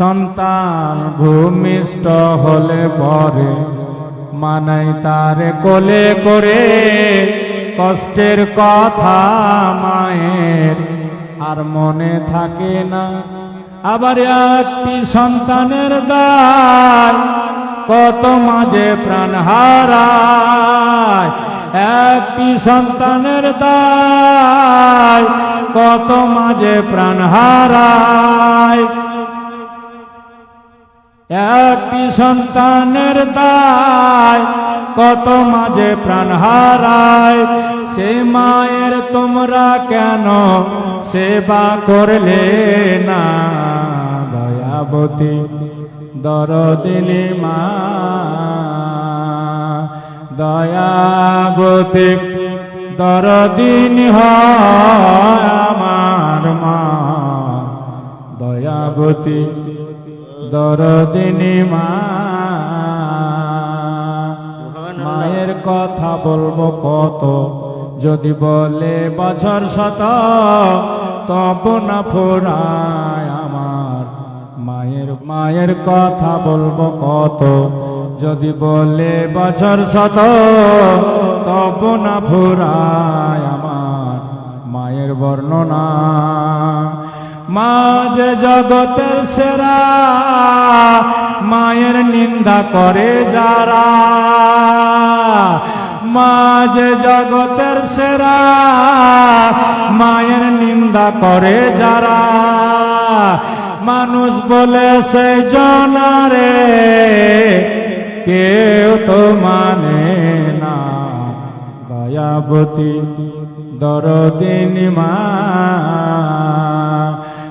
সন্তান ভূমিষ্ঠ হলে পরে, মানাই তারে কোলে করে, কষ্টের কথা মায়ের, আর মনে থাকে না। আবার একটি সন্তানের দায় কত মাঝে প্রাণ হারায়। একটি সন্তানের দায় কত মাঝে প্রাণ হারায়। একটি সন্তানের দায় কত মাঝে প্রাণ হারায়? সে মায়ের তোমরা কেন সেবা করলে না? দয়াবতী দরদিনী মা। দয়াবতী দরদিনী আমার মা। দয়াবতী দরদিনী মা। মায়ের কথা বলব কত? যদি বলে বছর শত তব না ফুরায় আমার। মায়ের মায়ের কথা বলব কত? যদি বলে বছর শত তব না ফুরায় আমার। মায়ের বর্ণনা মা যে জগতের সেরা, মায়ের নিন্দা করে যারা। মা যে জগতের সেরা, মায়ের নিন্দা করে যারা। মানুষ বলে সে জনারে, কেউ তো মানে না। দয়াবতী দরদিনী মা।